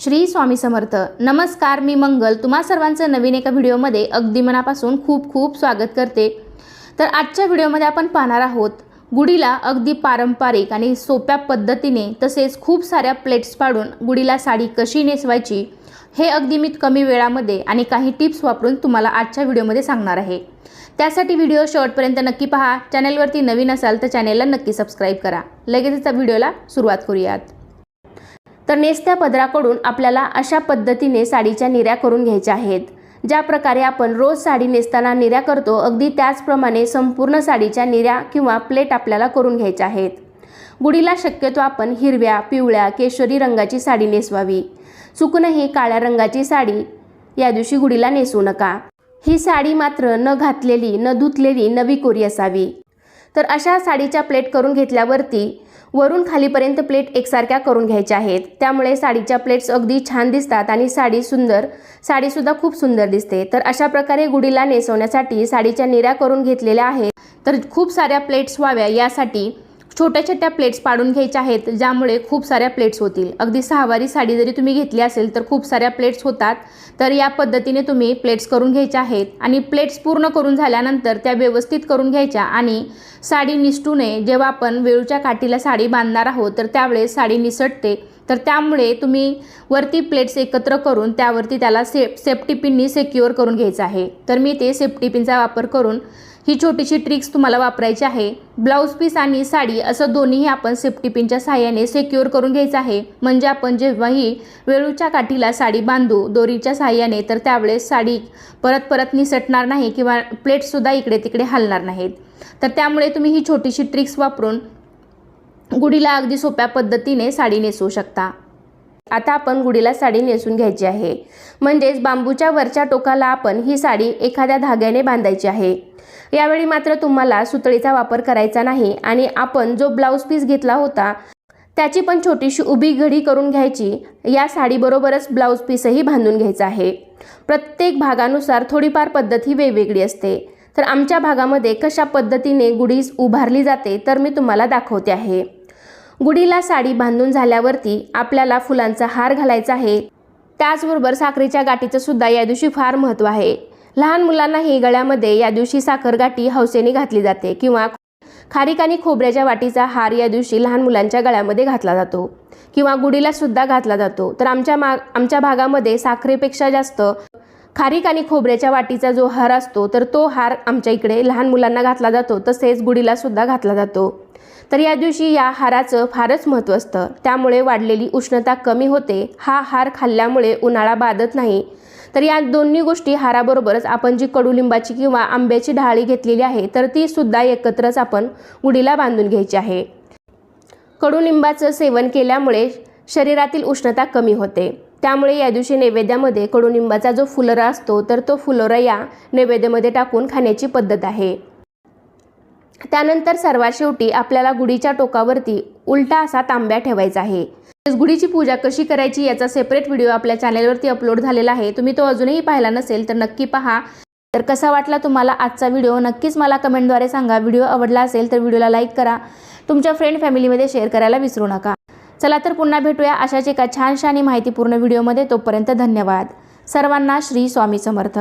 श्री स्वामी समर्थ. नमस्कार मी मंगल. तुम्हा सर्वांचं नवीन एका व्हिडिओमध्ये अगदी मनापासून खूप खूप स्वागत करते. तर आजच्या व्हिडिओमध्ये आपण पाहणार आहोत गुढीला अगदी पारंपरिक आणि सोप्या पद्धतीने तसेच खूप साऱ्या प्लेट्स पाडून गुढीला साडी कशी नेसवायची हे अगदी मी कमी वेळामध्ये आणि काही टिप्स वापरून तुम्हाला आजच्या व्हिडिओमध्ये सांगणार आहे. त्यासाठी व्हिडिओ शेवटपर्यंत नक्की पहा. चॅनेलवरती नवीन असाल तर चॅनेलला नक्की सबस्क्राईब करा. लगेचच त्या व्हिडिओला सुरुवात करूयात. तर नेसत्या पदराकडून आपल्याला अशा पद्धतीने साडीच्या निऱ्या करून घ्यायच्या आहेत. ज्या प्रकारे आपण रोज साडी नेसताना निऱ्या करतो अगदी त्याचप्रमाणे संपूर्ण साडीच्या निऱ्या किंवा प्लेट आपल्याला करून घ्यायच्या आहेत. गुढीला शक्यतो आपण हिरव्या पिवळ्या केशरी रंगाची साडी नेसवावी. चुकूनही काळ्या रंगाची साडी या दिवशी गुढीला नेसू नका. ही साडी मात्र न घातलेली न धुतलेली नवी कोरी असावी. तर अशा साडीच्या प्लेट करून घेतल्यावरती वरून खालीपर्यंत प्लेट एकसारख्या करून घ्यायच्या आहेत. त्यामुळे साडीच्या प्लेट्स अगदी छान दिसतात आणि साडी सुंदर साडीसुद्धा खूप सुंदर दिसते. तर अशा प्रकारे गुढीला नेसवण्यासाठी साडीच्या निऱ्या करून घेतलेल्या आहेत. तर खूप साऱ्या प्लेट्स व्हाव्या यासाठी छोट्या छोट्या प्लेट्स पाडून घ्यायच्या आहेत ज्यामुळे खूप साऱ्या प्लेट्स होतील. अगदी सहावारी साडी जरी तुम्ही घेतली असेल तर खूप साऱ्या प्लेट्स होतात. तर या पद्धतीने तुम्ही प्लेट्स करून घ्यायच्या आहेत आणि प्लेट्स पूर्ण करून झाल्यानंतर त्या व्यवस्थित करून घ्यायच्या आणि साडी निसटू नये. जेव्हा आपण वेळूच्या काठीला साडी बांधणार आहोत तर त्यावेळेस साडी निसटते. तर त्यामुळे तुम्ही वरती प्लेट्स एकत्र करून त्यावरती त्याला सेफ सेफ्टी पिननी सेक्युअर करून घ्यायचं आहे. तर मी ते सेफ्टी पिनचा वापर करून ही छोटीशी ट्रिक्स तुम्हाला वापरायची आहे. ब्लाऊज पीस आणि साडी असं दोन्हीही आपण सेफ्टी पिनच्या सहाय्याने सेक्युअर करून घ्यायचं आहे. म्हणजे आपण जेव्हाही वेळूच्या काठीला साडी बांधू दोरीच्या सहाय्याने तर त्यावेळेस साडी परत परत निसटणार नाही किंवा प्लेटसुद्धा इकडे तिकडे हलणार नाहीत. तर त्यामुळे तुम्ही ही छोटीशी ट्रिक्स वापरून गुढीला अगदी सोप्या पद्धतीने साडी नेसवू शकता. आता आपण गुढीला साडी नेसून घ्यायची आहे. म्हणजेच बांबूच्या वरच्या टोकाला आपण ही साडी एखाद्या धाग्याने बांधायची आहे. यावेळी मात्र तुम्हाला सुतळीचा वापर करायचा नाही आणि आपण जो ब्लाऊज पीस घेतला होता त्याची पण छोटीशी उभी घडी करून घ्यायची. या साडीबरोबरच ब्लाऊज पीसही बांधून घ्यायचा आहे. प्रत्येक भागानुसार थोडीफार पद्धत ही वेगवेगळी असते. तर आमच्या भागामध्ये कशा पद्धतीने गुढी उभारली जाते तर मी तुम्हाला दाखवते आहे. गुढीला साडी बांधून झाल्यावरती आपल्याला फुलांचा हार घालायचा आहे. त्याचबरोबर साखरेच्या गाठीचं सुद्धा या दिवशी फार महत्त्व आहे. लहान मुलांनाही गळ्यामध्ये या दिवशी साखर गाठी हौसेने घातली जाते किंवा खारीक आणि खोबऱ्याच्या वाटीचा हार या दिवशी लहान मुलांच्या गळ्यामध्ये घातला जातो किंवा गुढीला सुद्धा घातला जातो. तर आमच्या मा आमच्या भागामध्ये साखरेपेक्षा जास्त खारीक आणि खोबऱ्याच्या वाटीचा जो हार असतो तर तो हार आमच्या इकडे लहान मुलांना घातला जातो. तसेच गुढीला सुद्धा घातला जातो. तर या दिवशी या हाराचं फारच महत्त्व असतं. त्यामुळे वाढलेली उष्णता कमी होते. हा हार खाल्ल्यामुळे उन्हाळा बाधत नाही. तर या दोन्ही गोष्टी हाराबरोबरच आपण जी कडुलिंबाची किंवा आंब्याची ढाळी घेतलेली आहे तर ती सुद्धा एकत्रच आपण गुढीला बांधून घ्यायची आहे. कडुलिंबाचं सेवन केल्यामुळे शरीरातील उष्णता कमी होते. त्यामुळे या दिवशी नैवेद्यामध्ये कडुलिंबाचा जो फुलोरा असतो तर तो फुलोरा या नैवेद्यामध्ये टाकून खाण्याची पद्धत आहे. त्यानंतर सर्वात शेवटी आपल्याला गुढीच्या टोकावरती उलटा असा तांब्या ठेवायचा आहे. गुढीची पूजा कशी करायची याचा सेपरेट व्हिडिओ आपल्या चॅनेलवरती अपलोड झालेला आहे. तुम्ही तो अजूनही पाहिला नसेल तर नक्की पहा. तर कसा वाटला तुम्हाला आजचा व्हिडिओ नक्कीच मला कमेंटद्वारे सांगा. व्हिडिओ आवडला असेल तर व्हिडिओला लाईक करा. तुमच्या फ्रेंड फॅमिलीमध्ये शेअर करायला विसरू नका. चला तर पुन्हा भेटूया अशाच एका छानशा आणि माहितीपूर्ण व्हिडिओमध्ये तोपर्यंत धन्यवाद. सर्वांना श्री स्वामी समर्थ.